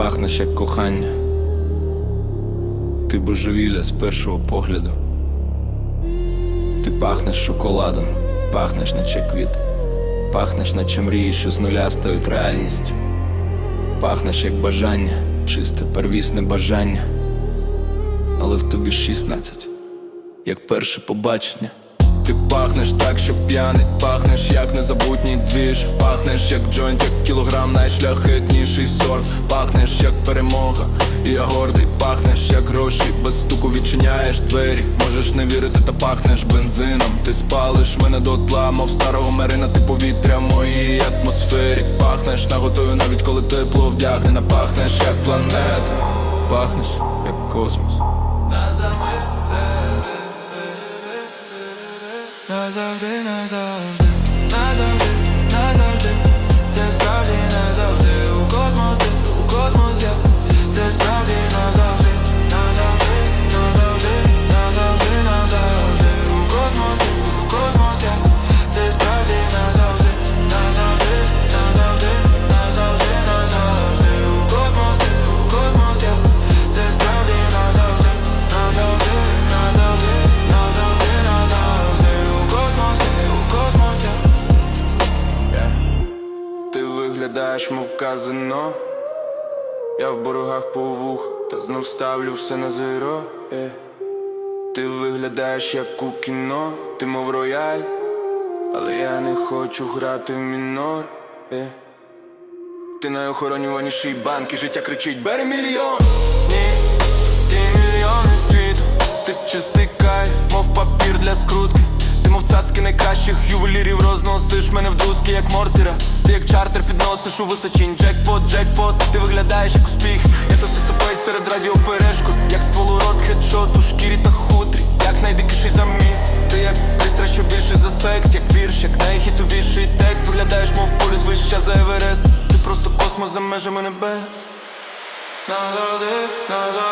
пахнеш як кохання. Ти божевілля з першого погляду. Ти пахнеш шоколадом, пахнеш наче квіт, пахнеш, наче мрії, що з нуля стають реальністю. Пахнеш як бажання, чисте первісне бажання. Але в тобі 16, як перше побачення. Ти пахнеш так, що п'яний, пахнеш незабутній двіж, пахнеш як джойнт, як кілограм, найшляхетніший сорт, пахнеш як перемога, і я гордий, пахнеш як гроші, без стуку відчиняєш двері. Можеш не вірити, та пахнеш бензином. Ти спалиш мене до тла, мов старого мерина, ти повітря в моїй атмосфері. Пахнеш наготою, навіть коли тепло вдягнена, пахнеш як планета, пахнеш як космос. Назавжди, назавжди, Виглядаєш, мов казино. Я в боргах по вух, та знов ставлю все на зеро. Yeah. Ти виглядаєш як у кіно, ти мов рояль, але я не хочу грати в мінор. Yeah. Ти найохоронюваніший банк і життя кричить бери мільйон ювелірів розносиш мене в друзки, як мортира Ти як чартер підносиш у височинь Джекпот, джекпот, ти виглядаєш як успіх. Я то соцопець серед радіоперешкод. Як ствол у рот, хедшот у шкірі та хутрі. Як найдикіший заміс. Ти як пристра, що більше за секс, як вірш, як найхітовіший текст. Виглядаєш, мов полюс вища за Еверест. Ти просто космос за межами небес. Назавжди, назавжди